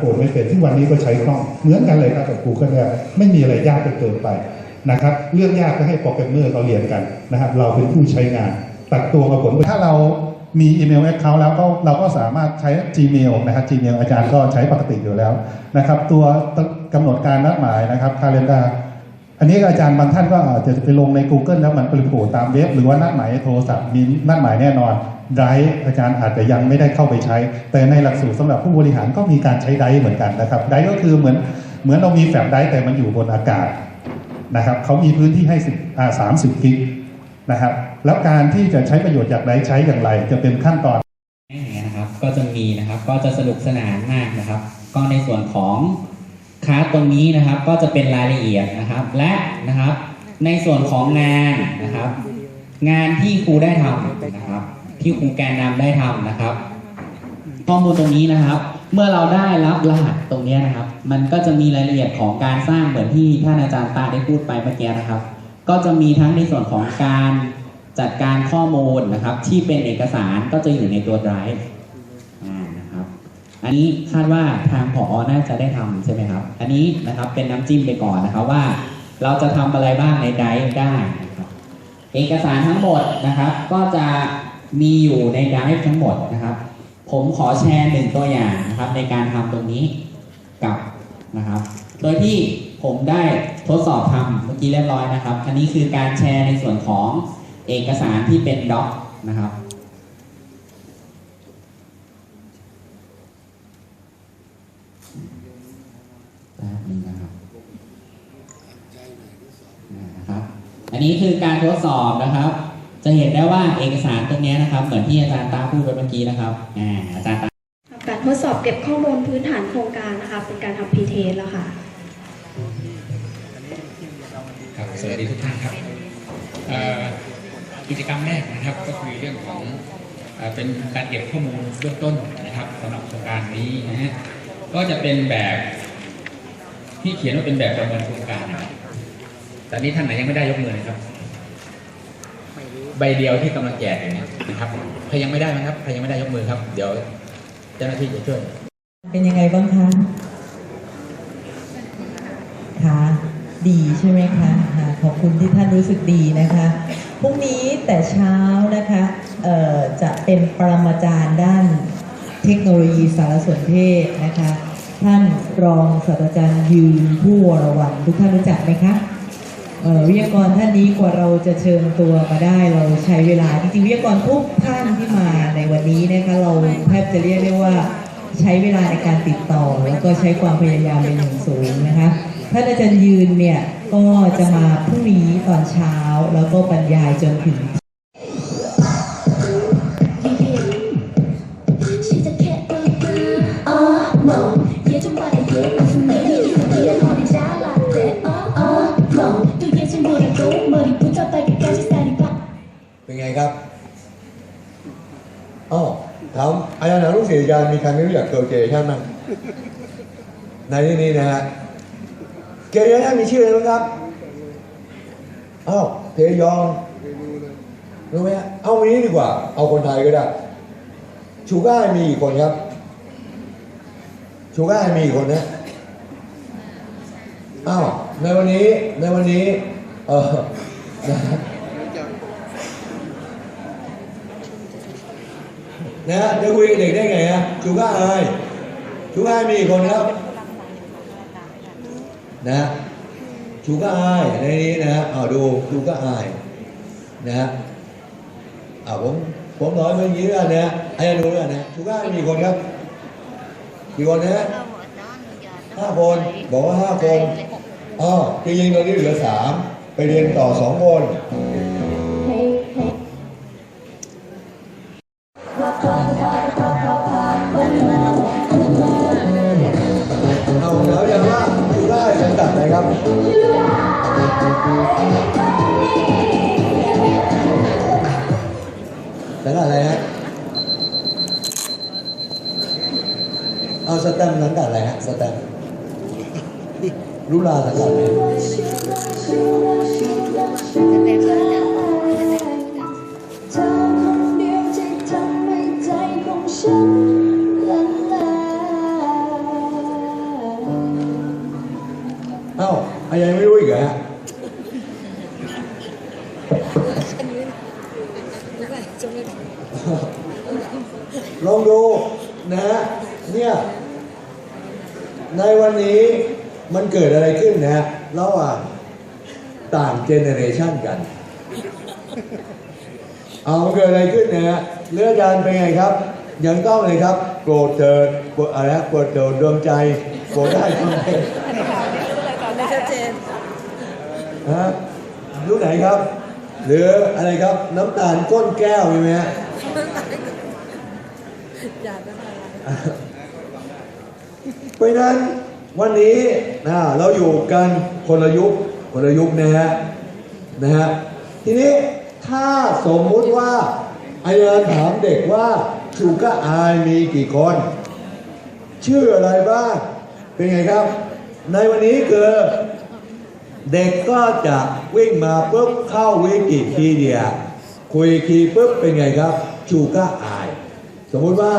โอนไม่เป็นที่วันนี้ก็ใช้คล่องเหมือนกันเลยครับกับ Google เนี่ยไม่มีอะไรยากเกินไปนะครับเรื่องยากก็ให้โปรแกรมเมอร์เราเรียนกันนะครับเราเป็นผู้ใช้งาน ตัดตัวกับผลถ้าเรามีอีเมลแอคเคาท์แล้วก็เราก็สามารถใช้ Gmail นะครับ Gmail อาจารย์ก็ใช้ปกติอยู่แล้วนะครับตัวกำหนดการนัดหมายนะครับ calendar อันนี้อาจารย์บางท่านก็อาจจะไปลงใน Google แล้วมันไปโผล่ตามเว็บ หรือว่านัดหมายโทรศัพท์มีนัดหมายแน่นอน ไดร์อาจารย์อาจจะยังไม่ได้เข้าไปใช้ แต่ในหลักสูตรสำหรับผู้บริหารก็มีการใช้ไดร์เหมือนกันนะครับไดร์ก็คือเหมือนเหมือนเรามีแฟลชไดร์แต่มันอยู่บนอากาศนะครับเขามีพื้นที่ให้10อ่า30กิกนะครับแล้วการที่จะใช้ประโยชน์จากไดร์ใช้อย่างไร จะเป็นขั้นตอนอย่างเงี้ยนะครับก็จะมีนะครับก็จะสนุกสนานมากนะครับ ก็ในส่วนของคลาสตรงนี้นะครับก็จะเป็นรายละเอียดนะครับ และนะครับในส่วนของงานนะครับ งานที่ครูได้ทำนะครับ ที่ครูแกนนำได้ทำนะครับ ข้อมูลตรงนี้นะครับ เมื่อเราได้รับรหัสตรงนี้นะครับ มันก็จะมีรายละเอียดของการสร้างเหมือนที่ท่านอาจารย์ตาได้พูดไปเมื่อกี้นะครับ ก็จะมีทั้งในส่วนของการจัดการข้อมูลนะครับ ที่เป็นเอกสารก็จะอยู่ในตัว Drive อ่านะครับ อันนี้คาดว่าทางผอน่าจะได้ทำใช่ไหมครับ อันนี้นะครับเป็นน้ำจิ้มไปก่อนนะครับว่า เราจะทำอะไรบ้างใน Drive ได้นะครับเอกสารทั้งหมดนะครับ ก็จะ มีอยู่ใน Drive ทั้งหมดนะครับ ผมขอแชร์หนึ่งตัวอย่างนะครับ ในการทำตรงนี้กับนะครับ โดยที่ผมได้ทดสอบทำเมื่อกี้เรียบร้อยนะครับ อันนี้คือการแชร์ในส่วนของเอกสารที่เป็นด็อกนะครับแป๊บนึงนะครับอันนี้คือการทดสอบนะครับ จะเห็นได้ว่าเอกสารตรงเนี้ยนะครับ เหมือนที่อาจารย์ตาพูดไปเมื่อกี้นะครับอ่าอาจารย์ตาการทดสอบเก็บข้อมูลพื้นฐานโครงการนะคะ เป็นการทำพีเทสแล้วค่ะครับสวัสดีทุกท่านครับเอ่อกิจกรรมแรกนะครับก็คือเรื่องของเอ่อเป็นการเก็บข้อมูลเบื้องต้นนะครับสำหรับโครงการนี้นะฮะก็จะเป็นแบบที่เขียนว่าเป็นแบบประเมินโครงการนะครับตอนนี้ท่านไหนยังไม่ได้ยกมือนะครับ ใบเดียวที่กำลังแจกอยู่เนี่ยนะครับใครยังไม่ได้ไหมครับใครยังไม่ได้ยกมือครับ เดี๋ยวเจ้าหน้าที่จะช่วย เป็นยังไงบ้างคะคะดีใช่ไหมคะคะขอบคุณที่ท่านรู้สึกดีนะคะพรุ่งนี้แต่เช้านะคะเอ่อจะเป็นปรมาจารย์ด้านเทคโนโลยีสารสนเทศนะคะ ท่านรองศาสตราจารย์ยืนผู้วรวันทุกท่านรู้จักไหมคะ วิทยากรท่านนี้กว่าเราจะเชิญตัวมาได้เราใช้เวลาจริงๆวิทยากรทุกท่านที่มาในวันนี้นะคะเราแทบจะเรียกได้ว่าใช้เวลาในการติดต่อ แล้วก็ใช้ความพยายามเป็นอย่างสูงนะคะท่านอาจารย์ยืนเนี่ยก็จะมาพรุ่งนี้ตอนเช้าแล้วก็บรรยายจนถึง อาจารย์ถามลูกศิษย์อาจารมีใครไม่รู้จักเกิร์ลเจเนอเรชั่นบ้างในที่นี้นะฮะเจเนอเรชั่มีชื่ออะไรบ้างครับอ้าวเทยองรู้ไหมฮะเอาวันนี้ดีกว่า เอาคนไทยก็ได้ ชูก้ามีกี่คนครับ ชูก้ามีกี่คนนะอ้าวในวันนี้ในวันนี้เออ นะฮะจะคุยกับเด็กได้ไงฮะชูก้าอายชูก้ามีกี่คนครับนะชูก้าอายในนี้นะฮะเอาดูชูก้าอายนะฮะอ่าผมผมน้อยเมื่อกี้แล้วนะอาจารย์ดูแล้วนะชูก้ามีกี่คนครับกี่คนนะฮะห้าคนบอกว่าห้าคนอ๋อจริงๆตอนนี้เหลือสามไปเรียนต่อสองคน แต่ลอะไรฮะเอาสแตมนั้นกับอะไรฮะสแตมลุลาสักกับอะไรเอ้าะไรไม่รู้อีกเหรอฮะ มันเกิดอะไรขึ้นนะฮะระหว่างต่างเจเนเรชันกัน เอามันเกิดอะไรขึ้นนะฮะเลือดยานเป็นไงครับ ยังต้องเลยครับโปรดเถิดโปรดอะไรนะโปรดเถิดดวงใจโปรดได้ทุกเพศฮะรู้ไหนครับ หรืออะไรครับน้ำตาลก้นแก้วมีไหมฮะเพราะฉะนั้น วันนี้นะเราอยู่กันคนละยุคคนละยุคนะฮะนะฮะทีนี้ถ้าสมมุติว่าอาจารย์ถามเด็กว่าชูก้าอายมีกี่คน ชื่ออะไรบ้าง เป็นไงครับ ในวันนี้คือเด็กก็จะวิ่งมาปุ๊บเข้าวิกิพีเดีย คุยคีปุ๊บเป็นไงครับชูก้าอาย สมมุติว่า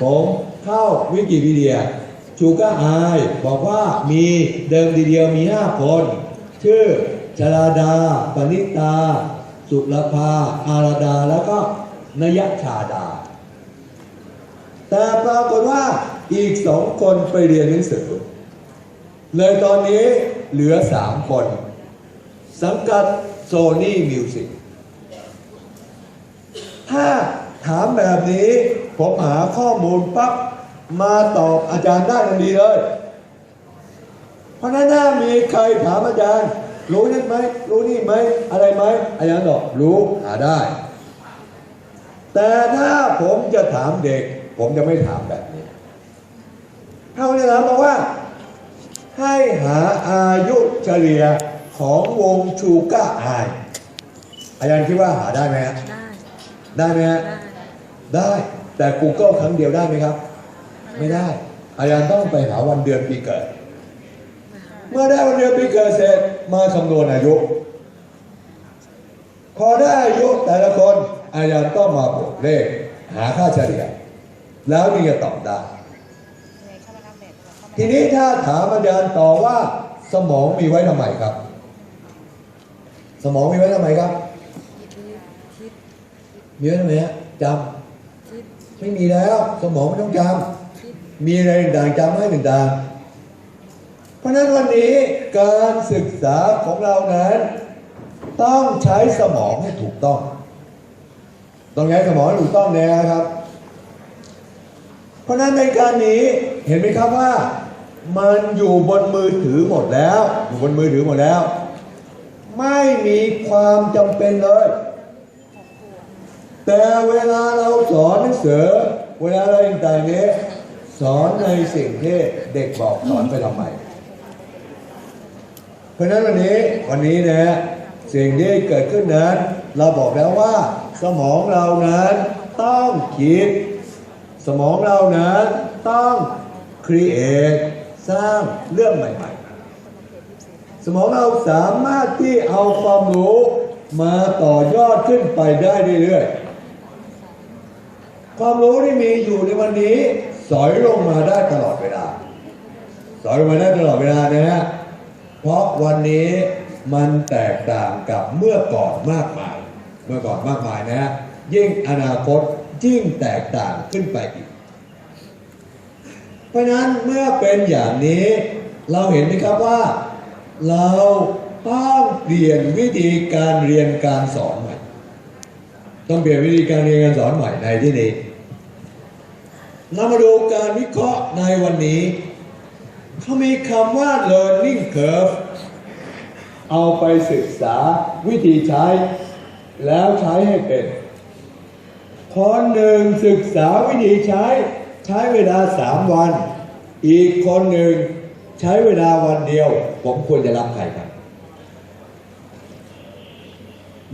ผมเข้าวิกิพีเดีย ชูก้าอายบอกว่ามีเดิมทีเดียวมี5คน ชื่อชลาดา ปณิตา สุรภา อาราดา แล้วก็นยชาดา แต่ปรากฏว่าอีกสองคนไปเรียนหนังสือ เลยตอนนี้เหลือสามคน สังกัดโซนี่มิวสิกถ้าถามแบบนี้ ผมหาข้อมูลปั๊บ มาตอบอาจารย์ได้ทันทีเลย เพราะฉะนั้นถ้ามีใครถามอาจารย์ รู้นั่นไหมรู้นี่ไหมอะไรไหมอาจารย์บอกรู้หาได้ แต่ถ้าผมจะถามเด็ก ผมจะไม่ถามแบบนี้เขาจะถามบอกว่า ให้หาอายุเฉลี่ยของวงชูก้าอายอาจารย์คิดว่าหาได้ไหมฮะได้ไหมฮะได้ แต่ Google ครั้งเดียวได้ไหมครับ ไม่ได้ อาจารย์ต้องไปหาวันเดือนปีเกิด เมื่อได้วันเดือนปีเกิดเสร็จมาคำนวณอายุ พอได้อายุแต่ละคนอาจารย์ต้องมาบวกเลข หาค่าเฉลี่ย แล้วนี่จะตอบได้ทีนี้ถ้าถามอาจารย์ต่อว่าสมองมีไว้ทำไมครับ สมองมีไว้ทำไมครับมีไว้ทำไมฮะจำไม่มีแล้ว สมองไม่ต้องจำ มีอะไรต่างๆจำให้ต่างๆ เพราะนั้นวันนี้การศึกษาของเรานั้น ต้องใช้สมองให้ถูกต้อง ต้องใช้สมองให้ถูกต้องแนะครับ เพราะฉะนั้นในการนี้เห็นไหมครับว่า มันอยู่บนมือถือหมดแล้ว อยู่บนมือถือหมดแล้ว ไม่มีความจำเป็นเลยแต่เวลาเราสอนหนังสือเวลาอะไรต่างๆนี้ สอนในสิ่งที่เด็กบอกสอนไปทำไม เพราะนั้นวันนี้วันนี้นะสิ่งที่เกิดขึ้นนั้น เราบอกแล้วว่า สมองเรานั้นต้องคิด สมองเรานั้นต้องครีเอทสร้างเรื่องใหม่ ๆ สมองเราสามารถที่เอาความรู้มาต่อยอดขึ้นไปได้เรื่อยๆความรู้ที่มีอยู่ในวันนี้ สอยลงมาได้ตลอดเวลา สอยลงมาได้ตลอดเวลานะฮะเพราะวันนี้มันแตกต่างกับเมื่อก่อนมากมาย เมื่อก่อนมากมายนะฮะยิ่งอนาคตยิ่งแตกต่างขึ้นไปอีก เพราะฉะนั้นเมื่อเป็นอย่างนี้ เราเห็นไหมครับว่า เราต้องเปลี่ยนวิธีการเรียนการสอนใหม่ ต้องเปลี่ยนวิธีการเรียนการสอนใหม่ในที่นี้ เรามาดูการวิเคราะห์ในวันนี้ เขามีคำว่า learning curve เอาไปศึกษาวิธีใช้ แล้วใช้ให้เป็นคนหนึ่งศึกษาวิธีใช้ ใช้เวลาสามวัน อีกคนหนึ่งใช้เวลาวันเดียว ผมควรจะรับใครครับ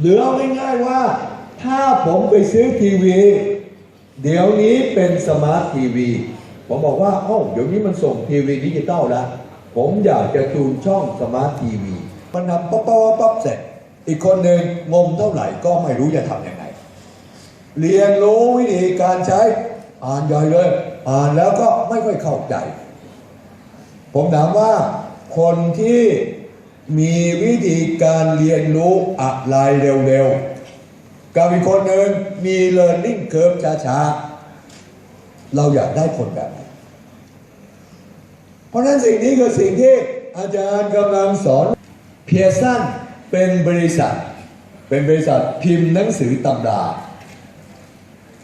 หรือเอาง่ายๆว่า ถ้าผมไปซื้อทีวี เดี๋ยวนี้เป็นสมาร์ททีวี ผมบอกว่าเอ้าเดี๋ยวนี้มันส่งทีวีดิจิตอลแล้ว ผมอยากจะจูนช่องสมาร์ททีวี มันทำป๊อปป๊อปป๊อปเสร็จ อีกคนหนึ่งงมเท่าไหร่ก็ไม่รู้จะทำยังไง เรียนรู้วิธีการใช้ อ่านย่อยเลย อ่านแล้วก็ไม่ค่อยเข้าใจ ผมถามว่าคนที่มีวิธีการเรียนรู้อะไรเร็วๆ กับอีกคนหนึ่งมี learning curve ช้าๆ เราอยากได้คนแบบไหนเพราะฉะนั้นสิ่งนี้คือสิ่งที่อาจารย์กำลังสอนเพียสันเป็นบริษัท เป็นบริษัทพิมพ์หนังสือตำรา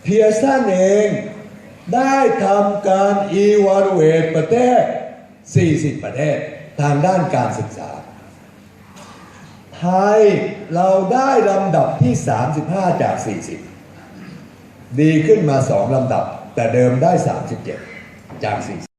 เพียสันเองได้ทำการ evaluate ประเทศ 40 ประเทศ ทางด้านการศึกษา ไทยเราได้ลำดับที่ 35 จาก 40 ดีขึ้นมา 2ลำดับ แต่เดิมได้ 37 จาก 40